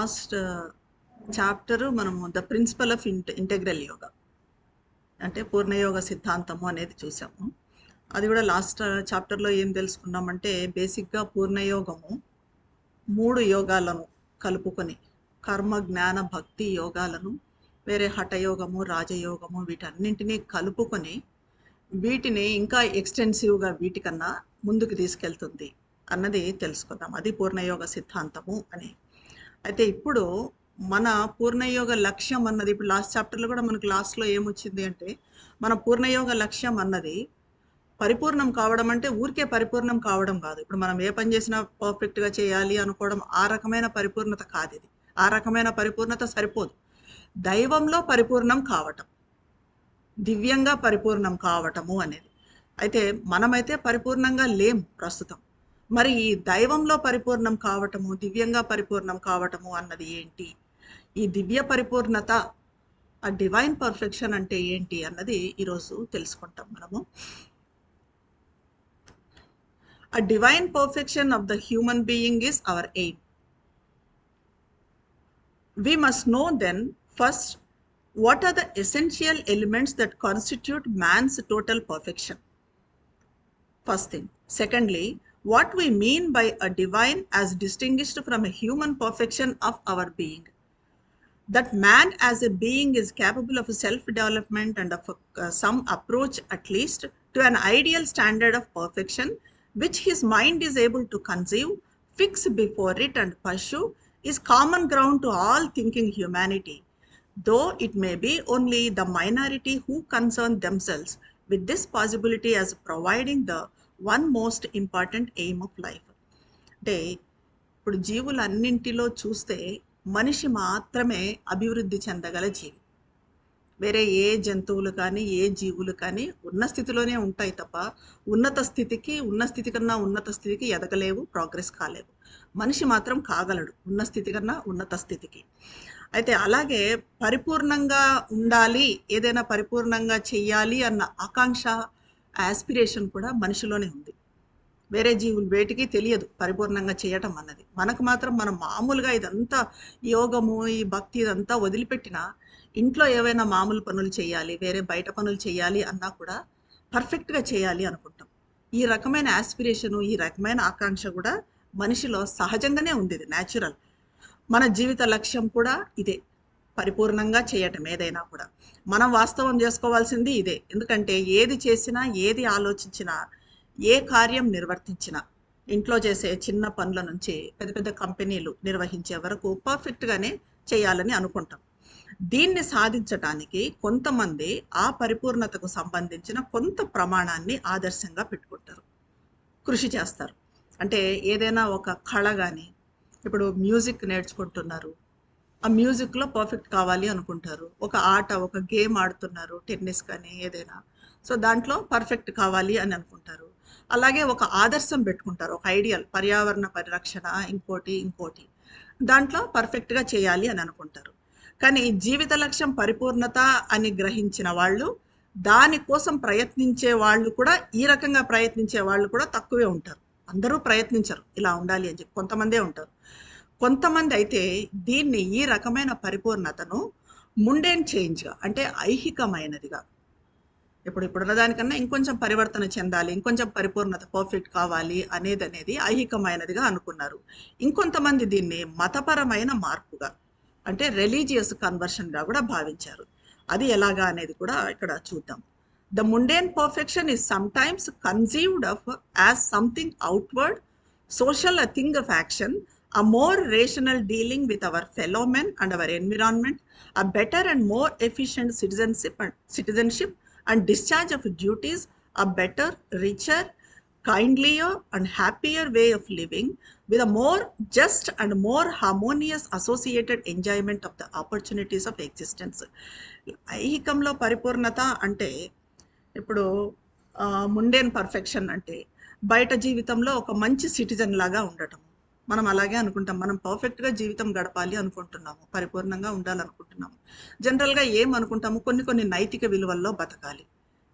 Last chapter మనము the principle of ఇంట integral yoga. అంటే పూర్ణయోగ సిద్ధాంతము అనేది చూసాము. అది కూడా లాస్ట్ చాప్టర్లో ఏం తెలుసుకున్నామంటే బేసిక్గా పూర్ణయోగము మూడు యోగాలను కలుపుకొని కర్మ జ్ఞాన భక్తి యోగాలను వేరే హఠయోగము రాజయోగము వీటన్నింటినీ కలుపుకొని వీటిని ఇంకా ఎక్స్టెన్సివ్గా వీటికన్నా ముందుకు తీసుకెళ్తుంది అన్నది తెలుసుకుందాం. అది పూర్ణయోగ సిద్ధాంతము అని. అయితే ఇప్పుడు మన పూర్ణయోగ లక్ష్యం అన్నది ఇప్పుడు లాస్ట్ చాప్టర్లో కూడా మనకు లాస్ట్లో ఏమొచ్చింది అంటే మన పూర్ణయోగ లక్ష్యం అన్నది పరిపూర్ణం కావడం అంటే ఊరికే పరిపూర్ణం కావడం కాదు. ఇప్పుడు మనం ఏ పని చేసినా పర్ఫెక్ట్గా చేయాలి అనుకోవడం ఆ రకమైన పరిపూర్ణత కాదు ఇది. ఆ రకమైన పరిపూర్ణత సరిపోదు. దైవంలో పరిపూర్ణం కావటం దివ్యంగా పరిపూర్ణం కావటము అనేది. అయితే మనమైతే పరిపూర్ణంగా లేం ప్రస్తుతం. మరి ఈ దైవంలో పరిపూర్ణం కావటము దివ్యంగా పరిపూర్ణం కావటము అన్నది ఏంటి? ఈ దివ్య పరిపూర్ణత ఆ డివైన్ పర్ఫెక్షన్ అంటే ఏంటి అన్నది ఈరోజు తెలుసుకుంటాం మనము. A divine perfection of the human being is our aim we must know then first what are the essential elements that constitute man's total perfection first thing secondly what we mean by a divine as distinguished from a human perfection of our being. That man as a being is capable of self development and of uh, some approach, at least, to an ideal standard of perfection which his mind is able to conceive, fix before it, and pursue, is common ground to all thinking humanity, though it may be only the minority who concern themselves with this possibility as providing the one most important aim of life అంటే ఇప్పుడు జీవులన్నింటిలో చూస్తే మనిషి మాత్రమే అభివృద్ధి చెందగల జీవి. వేరే ఏ జంతువులు కానీ ఏ జీవులు కానీ ఉన్న స్థితిలోనే ఉంటాయి తప్ప ఉన్నత స్థితికి ఉన్న స్థితి కన్నా ఉన్నత స్థితికి ఎదగలేవు ప్రోగ్రెస్ కాలేవు. మనిషి మాత్రం కాగలడు ఉన్న స్థితి కన్నా ఉన్నత స్థితికి. అయితే అలాగే పరిపూర్ణంగా ఉండాలి ఏదైనా పరిపూర్ణంగా చెయ్యాలి అన్న ఆకాంక్ష ఆస్పిరేషన్ కూడా మనిషిలోనే ఉంది. వేరే జీవులు వేటికి తెలియదు పరిపూర్ణంగా చేయటం అన్నది. మనకు మాత్రం మనం మామూలుగా ఇదంతా యోగము ఈ భక్తి ఇదంతా వదిలిపెట్టినా ఇంట్లో ఏవైనా మామూలు పనులు చేయాలి వేరే బయట పనులు చేయాలి అన్నా కూడా పర్ఫెక్ట్గా చేయాలి అనుకుంటాం. ఈ రకమైన ఆస్పిరేషను ఈ రకమైన ఆకాంక్ష కూడా మనిషిలో సహజంగానే ఉంది ఇది న్యాచురల్ మన జీవిత లక్ష్యం కూడా ఇదే. పరిపూర్ణంగా చేయటం ఏదైనా కూడా. మనం వాస్తవం చేసుకోవాల్సింది ఇదే. ఎందుకంటే ఏది చేసినా ఏది ఆలోచించినా ఏ కార్యం నిర్వర్తించినా ఇంట్లో చేసే చిన్న పనుల నుంచి పెద్ద పెద్ద కంపెనీలు నిర్వహించే వరకు పర్ఫెక్ట్గానే చేయాలని అనుకుంటాం. దీన్ని సాధించటానికి కొంతమంది ఆ పరిపూర్ణతకు సంబంధించిన కొంత ప్రమాణాన్ని ఆదర్శంగా పెట్టుకుంటారు. కృషి చేస్తారు. అంటే ఏదైనా ఒక కళ కానీ ఇప్పుడు మ్యూజిక్ నేర్చుకుంటున్నారు ఆ మ్యూజిక్లో పర్ఫెక్ట్ కావాలి అనుకుంటారు. ఒక ఆట ఒక గేమ్ ఆడుతున్నారు టెన్నిస్ కానీ ఏదైనా. సో దాంట్లో పర్ఫెక్ట్ కావాలి అని అనుకుంటారు. అలాగే ఒక ఆదర్శం పెట్టుకుంటారు ఒక ఐడియల్ పర్యావరణ పరిరక్షణ ఇంకోటి ఇంకోటి. దాంట్లో పర్ఫెక్ట్గా చేయాలి అని అనుకుంటారు. కానీ జీవిత లక్ష్యం పరిపూర్ణత అని గ్రహించిన వాళ్ళు దానికోసం ప్రయత్నించే వాళ్ళు కూడా ఈ రకంగా ప్రయత్నించే వాళ్ళు కూడా తక్కువే ఉంటారు. అందరూ ప్రయత్నించరు. ఇలా ఉండాలి అని చెప్పి కొంతమందే ఉంటారు. కొంతమంది అయితే దీన్ని ఈ రకమైన పరిపూర్ణతను ముండేన్ చేంజ్గా అంటే ఐహికమైనదిగా. ఇప్పుడు ఇప్పుడున్న దానికన్నా ఇంకొంచెం పరివర్తన చెందాలి ఇంకొంచెం పరిపూర్ణత పర్ఫెక్ట్ కావాలి అనేది అనేది ఐహికమైనదిగా అనుకున్నారు. ఇంకొంతమంది దీన్ని మతపరమైన మార్పుగా అంటే రిలీజియస్ కన్వర్షన్గా కూడా భావించారు. అది ఎలాగా అనేది కూడా ఇక్కడ చూద్దాం. The mundane perfection is sometimes conceived of as something outward social thing of action a more rational dealing with our fellow men and our environment, a better and more efficient citizenship and citizenship and discharge of duties, a better, richer, kindlier and happier way of living with a more just and more harmonious associated enjoyment of the opportunities of existence. ఐహికంలో పరిపూర్ణత అంటే ఇప్పుడు mundane perfection అంటే బయట జీవితంలో ఒక మంచి citizen లాగా ఉండటం మనం అలాగే అనుకుంటాం. మనం పర్ఫెక్ట్గా జీవితం గడపాలి అనుకుంటున్నాము. పరిపూర్ణంగా ఉండాలనుకుంటున్నాము. జనరల్గా ఏం అనుకుంటాము? కొన్ని కొన్ని నైతిక విలువల్లో బతకాలి.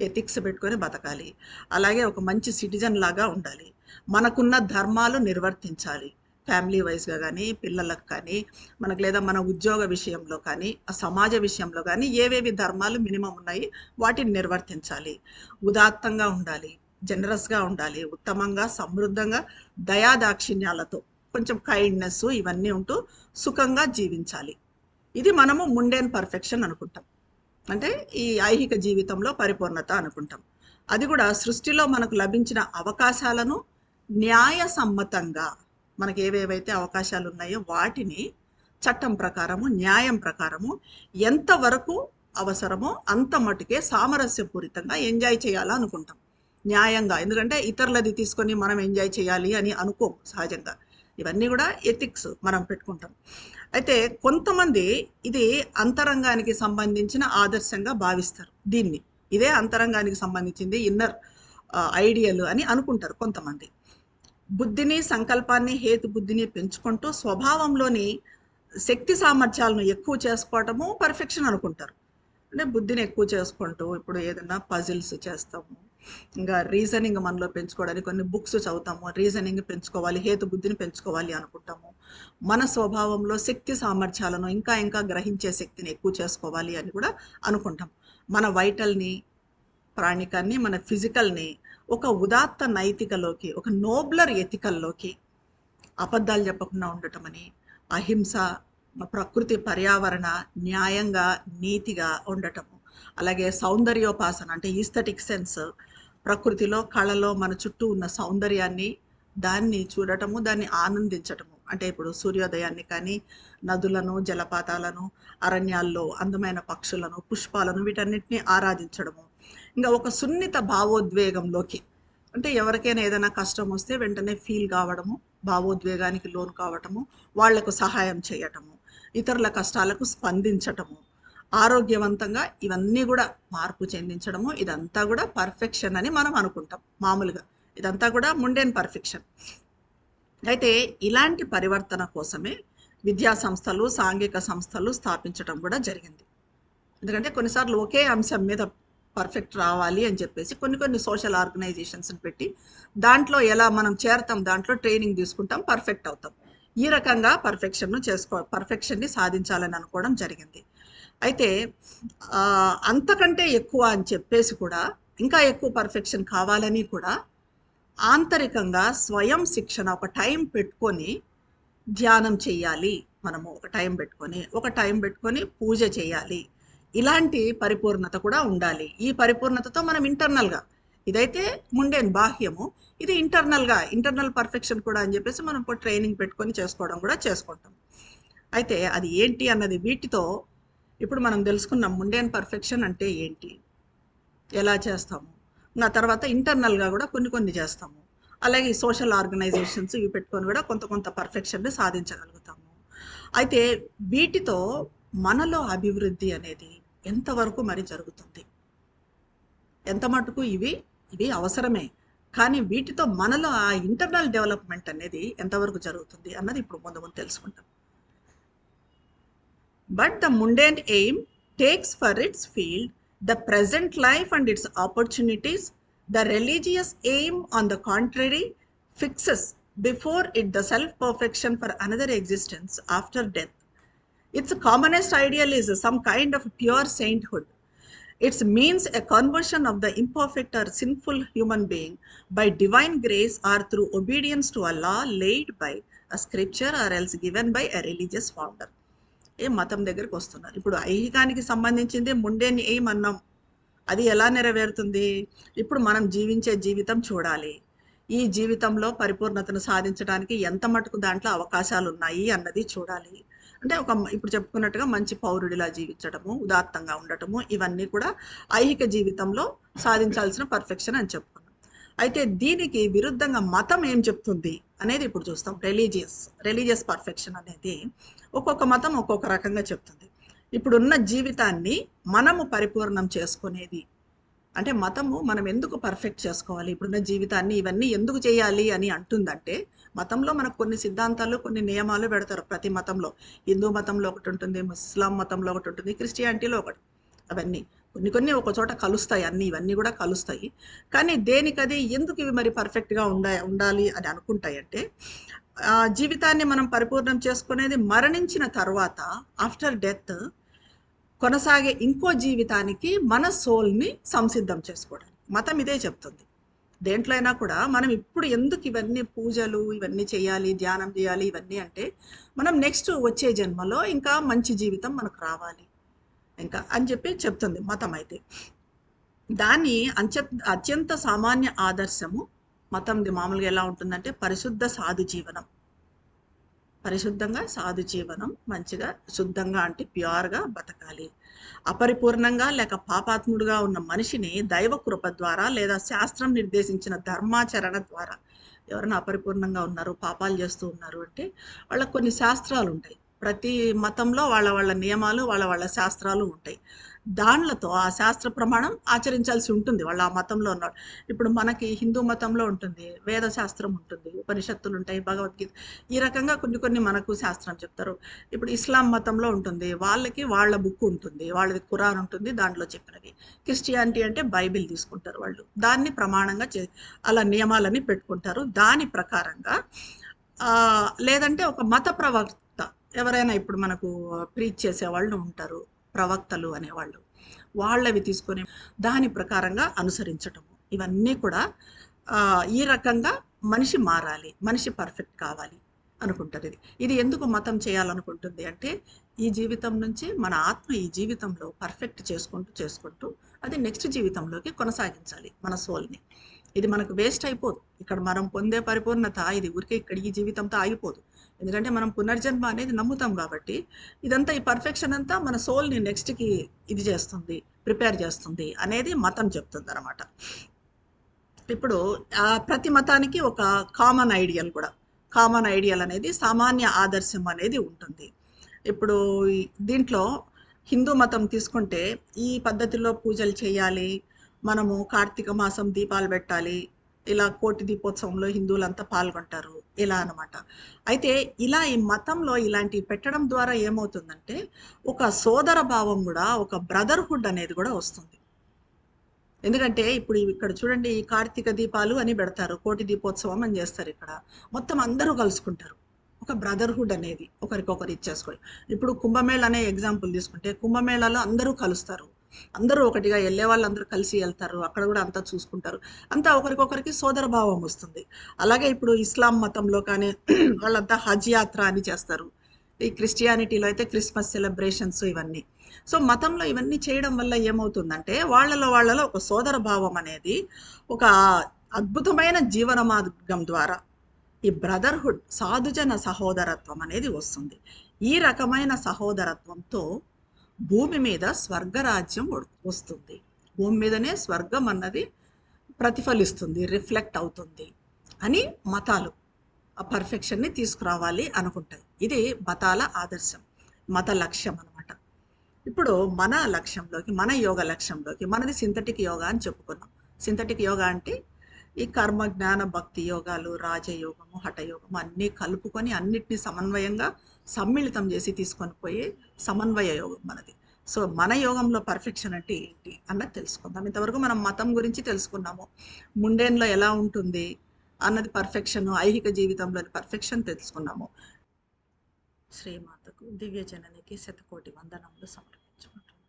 ఎథిక్స్ పెట్టుకొని బతకాలి. అలాగే ఒక మంచి సిటిజన్ లాగా ఉండాలి. మనకున్న ధర్మాలు నిర్వర్తించాలి. ఫ్యామిలీ వైజ్గా కానీ పిల్లలకు కానీ మనకు లేదా మన ఉద్యోగ విషయంలో కానీ సమాజ విషయంలో కానీ ఏవేవి ధర్మాలు మినిమం ఉన్నాయి వాటిని నిర్వర్తించాలి. ఉదాత్తంగా ఉండాలి. జనరస్గా ఉండాలి. ఉత్తమంగా సమృద్ధంగా దయాదాక్షిణ్యాలతో కొంచెం కైండ్నెస్ ఇవన్నీ ఉంటూ సుఖంగా జీవించాలి. ఇది మనము ముండేన్ పర్ఫెక్షన్ అనుకుంటాం. అంటే ఈ ఐహిక జీవితంలో పరిపూర్ణత అనుకుంటాం. అది కూడా సృష్టిలో మనకు లభించిన అవకాశాలను న్యాయసమ్మతంగా మనకి ఏవేవైతే అవకాశాలు ఉన్నాయో వాటిని చట్టం ప్రకారము న్యాయం ప్రకారము ఎంతవరకు అవసరమో అంత మటుకే సామరస్యపూరితంగా ఎంజాయ్ చేయాలనుకుంటాం న్యాయంగా. ఎందుకంటే ఇతరులది తీసుకొని మనం ఎంజాయ్ చేయాలి అని అనుకోం సహజంగా. ఇవన్నీ కూడా ఎథిక్స్ మనం పెట్టుకుంటాం. అయితే కొంతమంది ఇది అంతరంగానికి సంబంధించిన ఆదర్శంగా భావిస్తారు దీన్ని. ఇదే అంతరంగానికి సంబంధించింది ఇన్నర్ ఐడియల్ అని అనుకుంటారు కొంతమంది. బుద్ధిని సంకల్పాన్ని హేతు బుద్ధిని పెంచుకుంటూ స్వభావంలోని శక్తి సామర్థ్యాలను ఎక్కువ చేసుకోవటము పర్ఫెక్షన్ అనుకుంటారు. అంటే బుద్ధిని ఎక్కువ చేసుకుంటూ ఇప్పుడు ఏదైనా పజిల్స్ చేస్తాము ఇంకా రీజనింగ్ మనలో పెంచుకోవడానికి కొన్ని బుక్స్ చదువుతాము. రీజనింగ్ పెంచుకోవాలి హేతు బుద్ధిని పెంచుకోవాలి అనుకుంటాము. మన స్వభావంలో శక్తి సామర్థ్యాలను ఇంకా ఇంకా గ్రహించే శక్తిని ఎక్కువ చేసుకోవాలి అని కూడా అనుకుంటాం. మన వైటల్ని ప్రాణికాన్ని మన ఫిజికల్ని ఒక ఉదాత్త నైతికలోకి ఒక నోబ్లర్ ఎథికల్లోకి అబద్ధాలు చెప్పకుండా ఉండటం అని అహింస ప్రకృతి పర్యావరణ న్యాయంగా నీతిగా ఉండటము. అలాగే సౌందర్యోపాసన అంటే ఈస్థెటిక్ సెన్స్ ప్రకృతిలో కళలో మన చుట్టూ ఉన్న సౌందర్యాన్ని దాన్ని చూడటము దాన్ని ఆనందించటము. అంటే ఇప్పుడు సూర్యోదయాన్ని కానీ నదులను జలపాతాలను అరణ్యాల్లో అందమైన పక్షులను పుష్పాలను వీటన్నిటిని ఆరాధించడము. ఇంకా ఒక సున్నిత భావోద్వేగంలోకి అంటే ఎవరికైనా ఏదైనా కష్టం వస్తే వెంటనే ఫీల్ కావడము భావోద్వేగానికి లోను కావటము వాళ్ళకు సహాయం చేయటము ఇతరుల కష్టాలకు స్పందించటము. ఆరోగ్యవంతంగా ఇవన్నీ కూడా మార్పు చెందించడము ఇదంతా కూడా పర్ఫెక్షన్ అని మనం అనుకుంటాం మామూలుగా. ఇదంతా కూడా ముండేన్ పర్ఫెక్షన్ అయితే ఇలాంటి పరివర్తన కోసమే విద్యా సంస్థలు సాంఘిక సంస్థలు స్థాపించడం కూడా జరిగింది. ఎందుకంటే కొన్నిసార్లు ఒకే అంశం మీద పర్ఫెక్ట్ రావాలి అని చెప్పేసి కొన్ని కొన్ని సోషల్ ఆర్గనైజేషన్స్ని పెట్టి దాంట్లో ఎలా మనం చేరతాం దాంట్లో ట్రైనింగ్ తీసుకుంటాం పర్ఫెక్ట్ అవుతాం. ఈ రకంగా పర్ఫెక్షన్ను చేసుకో పర్ఫెక్షన్ని సాధించాలని అనుకోవడం జరిగింది. అయితే అంతకంటే ఎక్కువ అని చెప్పేసి కూడా ఇంకా ఎక్కువ పర్ఫెక్షన్ కావాలని కూడా ఆంతరికంగా స్వయం శిక్షణ ఒక టైం పెట్టుకొని ధ్యానం చేయాలి మనము ఒక టైం పెట్టుకొని ఒక టైం పెట్టుకొని పూజ చేయాలి ఇలాంటి పరిపూర్ణత కూడా ఉండాలి. ఈ పరిపూర్ణతతో మనం ఇంటర్నల్గా ఇదైతే ముండేన్ బాహ్యము ఇది ఇంటర్నల్గా ఇంటర్నల్ పర్ఫెక్షన్ కూడా అని చెప్పేసి మనం ట్రైనింగ్ పెట్టుకొని చేసుకోవడం కూడా చేసుకుంటాం. అయితే అది ఏంటి అన్నది వీటితో ఇప్పుడు మనం తెలుసుకున్నాం ముండేన్ పర్ఫెక్షన్ అంటే ఏంటి? ఎలా చేస్తాము? నా తర్వాత ఇంటర్నల్గా కూడా కొన్ని కొన్ని చేస్తాము. అలాగే సోషల్ ఆర్గనైజేషన్స్ ఇవి పెట్టుకొని కూడా కొంత కొంత పర్ఫెక్షన్ని సాధించగలుగుతాము. అయితే వీటితో మనలో అభివృద్ధి అనేది ఎంతవరకు మరి జరుగుతుంది? ఎంత మటుకు ఇవి? ఇవి అవసరమే. కానీ వీటితో మనలో ఆ ఇంటర్నల్ డెవలప్మెంట్ అనేది ఎంతవరకు జరుగుతుంది అన్నది ఇప్పుడు ముందు ముందు తెలుసుకుంటాం. But the mundane aim takes for its field the present life and its opportunities. The religious aim, on the contrary, fixes before it the self perfection for another existence after death. Its commonest ideal is some kind of pure sainthood. It means a conversion of the imperfect or sinful human being by divine grace or through obedience to a law laid by a scripture or else given by a religious founder. ఏ మతం దగ్గరికి వస్తున్నారు. ఇప్పుడు ఐహికానికి సంబంధించింది ముండేని ఏం అన్నాం? అది ఎలా నెరవేరుతుంది? ఇప్పుడు మనం జీవించే జీవితం చూడాలి. ఈ జీవితంలో పరిపూర్ణతను సాధించడానికి ఎంత మటుకు దాంట్లో అవకాశాలు ఉన్నాయి అన్నది చూడాలి. అంటే ఒక ఇప్పుడు చెప్పుకున్నట్టుగా మంచి పౌరుడిలా జీవించడము ఉదాత్తంగా ఉండటము ఇవన్నీ కూడా ఐహిక జీవితంలో సాధించాల్సిన పర్ఫెక్షన్ అని చెప్పుకున్నాం. అయితే దీనికి విరుద్ధంగా మతం ఏం చెప్తుంది అనేది ఇప్పుడు చూస్తాం. రిలీజియస్ రిలీజియస్ పర్ఫెక్షన్ అనేది ఒక్కొక్క మతం ఒక్కొక్క రకంగా చెప్తుంది. ఇప్పుడున్న జీవితాన్ని మనము పరిపూర్ణం చేసుకునేది. అంటే మతము మనం ఎందుకు పర్ఫెక్ట్ చేసుకోవాలి? ఇప్పుడున్న జీవితాన్ని ఇవన్నీ ఎందుకు చేయాలి అని అంటుందంటే మతంలో మనకు కొన్ని సిద్ధాంతాలు కొన్ని నియమాలు పెడతారు ప్రతి మతంలో. హిందూ మతంలో ఒకటి ఉంటుంది ముస్లాం మతంలో ఒకటి ఉంటుంది క్రిస్టియానిటీలో ఒకటి. అవన్నీ కొన్ని కొన్ని ఒక చోట కలుస్తాయి అన్ని ఇవన్నీ కూడా కలుస్తాయి. కానీ దేనికది ఎందుకు ఇవి మరి పర్ఫెక్ట్గా ఉండ ఉండాలి అని అనుకుంటాయి అంటే జీవితాన్ని మనం పరిపూర్ణం చేసుకునేది మరణించిన తర్వాత ఆఫ్టర్ డెత్ కొనసాగే ఇంకో జీవితానికి మన సోల్ని సంసిద్ధం చేసుకోవడం. మతం ఇదే చెప్తుంది. దేంట్లో అయినా కూడా మనం ఇప్పుడు ఎందుకు ఇవన్నీ పూజలు ఇవన్నీ చేయాలి ధ్యానం చేయాలి ఇవన్నీ అంటే మనం నెక్స్ట్ వచ్చే జన్మలో ఇంకా మంచి జీవితం మనకు రావాలి. ఇంకా అని చెప్పి చెప్తుంది మతం అయితే. దాన్ని అంత్య అత్యంత సామాన్య ఆదర్శము మతంది మామూలుగా ఎలా ఉంటుందంటే పరిశుద్ధ సాధు జీవనం. పరిశుద్ధంగా సాధు జీవనం మంచిగా శుద్ధంగా అంటే ప్యూర్గా బతకాలి. అపరిపూర్ణంగా లేక పాపాత్ముడుగా ఉన్న మనిషిని దైవ కృప ద్వారా లేదా శాస్త్రం నిర్దేశించిన ధర్మాచరణ ద్వారా ఎవరైనా అపరిపూర్ణంగా ఉన్నారు పాపాలు చేస్తూ ఉన్నారు అంటే వాళ్ళకు కొన్ని శాస్త్రాలు ఉంటాయి. ప్రతి మతంలో వాళ్ళ వాళ్ళ నియమాలు వాళ్ళ వాళ్ళ శాస్త్రాలు ఉంటాయి. దానిలతో ఆ శాస్త్ర ప్రమాణం ఆచరించాల్సి ఉంటుంది. వాళ్ళు ఆ మతంలో ఉన్నాడు ఇప్పుడు మనకి హిందూ మతంలో ఉంటుంది వేద శాస్త్రం ఉంటుంది ఉపనిషత్తులు ఉంటాయి భగవద్గీత. ఈ రకంగా కొన్ని కొన్ని మనకు శాస్త్రం చెప్తారు. ఇప్పుడు ఇస్లాం మతంలో ఉంటుంది వాళ్ళకి వాళ్ళ బుక్ ఉంటుంది వాళ్ళది ఖురాన్ ఉంటుంది దాంట్లో చెప్పినవి. క్రిస్టియానిటీ అంటే బైబిల్ తీసుకుంటారు వాళ్ళు. దాన్ని ప్రమాణంగా చే అలా నియమాలని పెట్టుకుంటారు. దాని ప్రకారంగా లేదంటే ఒక మత ప్రవక్త ఎవరైనా ఇప్పుడు మనకు ప్రీచ్ చేసే వాళ్ళు ఉంటారు. ప్రవక్తలు అనేవాళ్ళు. వాళ్ళవి తీసుకొని దాని ప్రకారంగా అనుసరించటము. ఇవన్నీ కూడా ఈ రకంగా మనిషి మారాలి మనిషి పర్ఫెక్ట్ కావాలి అనుకుంటారు ఇది. ఇది ఎందుకు మతం చేయాలనుకుంటుంది అంటే ఈ జీవితం నుంచి మన ఆత్మ ఈ జీవితంలో పర్ఫెక్ట్ చేసుకుంటూ చేసుకుంటూ అది నెక్స్ట్ జీవితంలోకి కొనసాగించాలి మన సోల్ని. ఇది మనకు వేస్ట్ అయిపోదు. ఇక్కడ మనం పొందే పరిపూర్ణత ఇది ఊరికే ఇక్కడ ఈ జీవితంతో ఆగిపోదు. ఎందుకంటే మనం పునర్జన్మ అనేది నమ్ముతాం కాబట్టి ఇదంతా ఈ పర్ఫెక్షన్ అంతా మన సోల్ని నెక్స్ట్కి ఇది చేస్తుంది ప్రిపేర్ చేస్తుంది అనేది మతం చెప్తుంది అనమాట ఇప్పుడు ఆ ప్రతి మతానికి ఒక కామన్ ఐడియల్ కూడా. కామన్ ఐడియల్ అనేది సామాన్య ఆదర్శం అనేది ఉంటుంది. ఇప్పుడు దీంట్లో హిందూ మతం తీసుకుంటే ఈ పద్ధతిలో పూజలు చేయాలి మనము కార్తీక మాసం దీపాలు పెట్టాలి ఇలా కోటి దీపోత్సవంలో హిందువులంతా పాల్గొంటారు ఇలా అనమాట అయితే ఇలా ఈ మతంలో ఇలాంటివి పెట్టడం ద్వారా ఏమవుతుందంటే ఒక సోదర భావం కూడా ఒక బ్రదర్హుడ్ అనేది కూడా వస్తుంది. ఎందుకంటే ఇప్పుడు ఇక్కడ చూడండి ఈ కార్తీక దీపాలు అని పెడతారు కోటి దీపోత్సవం అని చేస్తారు ఇక్కడ. మొత్తం అందరూ కలుసుకుంటారు. ఒక బ్రదర్హుడ్ అనేది ఒకరికొకరు ఇచ్చేసుకోవాలి ఇప్పుడు కుంభమేళ అనే ఎగ్జాంపుల్ తీసుకుంటే కుంభమేళాలో అందరూ కలుస్తారు. అందరూ ఒకటిగా వెళ్ళే వాళ్ళు అందరూ కలిసి వెళ్తారు. అక్కడ కూడా అంతా చూసుకుంటారు. అంతా ఒకరికొకరికి సోదర భావం వస్తుంది. అలాగే ఇప్పుడు ఇస్లాం మతంలో కానీ వాళ్ళంతా హజ్ యాత్ర అని చేస్తారు. ఈ క్రిస్టియానిటీలో అయితే క్రిస్మస్ సెలబ్రేషన్స్ ఇవన్నీ. సో మతంలో ఇవన్నీ చేయడం వల్ల ఏమవుతుందంటే వాళ్ళలో వాళ్ళలో ఒక సోదర భావం అనేది ఒక అద్భుతమైన జీవన మార్గం ద్వారా ఈ బ్రదర్హుడ్ సాధుజన సహోదరత్వం అనేది వస్తుంది. ఈ రకమైన సహోదరత్వంతో భూమి మీద స్వర్గరాజ్యం వస్తుంది. భూమి మీదనే స్వర్గం అన్నది ప్రతిఫలిస్తుంది రిఫ్లెక్ట్ అవుతుంది అని మతాలు ఆ పర్ఫెక్షన్ని తీసుకురావాలి అనుకుంటాయి. ఇది మతాల ఆదర్శం మత లక్ష్యం అన్నమాట. ఇప్పుడు మన లక్ష్యంలోకి మన యోగ లక్ష్యంలోకి మనది సింథటిక్ యోగా అని చెప్పుకున్నాం. సింథటిక్ యోగా అంటే ఈ కర్మ జ్ఞాన భక్తి యోగాలు రాజయోగము హఠయోగము అన్నీ కలుపుకొని అన్నిటినీ సమన్వయంగా సమ్మిళితం చేసి తీసుకొని పోయే సమన్వయ యోగం మనది. సో మన యోగంలో పర్ఫెక్షన్ అంటే ఏంటి అన్నది తెలుసుకుందాం. ఇంతవరకు మనం మతం గురించి తెలుసుకున్నాము. ముండేన్లో ఎలా ఉంటుంది అన్నది పర్ఫెక్షన్ ఐహిక జీవితంలోని పర్ఫెక్షన్ తెలుసుకున్నాము. శ్రీమాతకు దివ్య జననికి శతకోటి వందనములు సమర్పించుకుంటున్నాం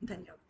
ధన్యవాదాలు.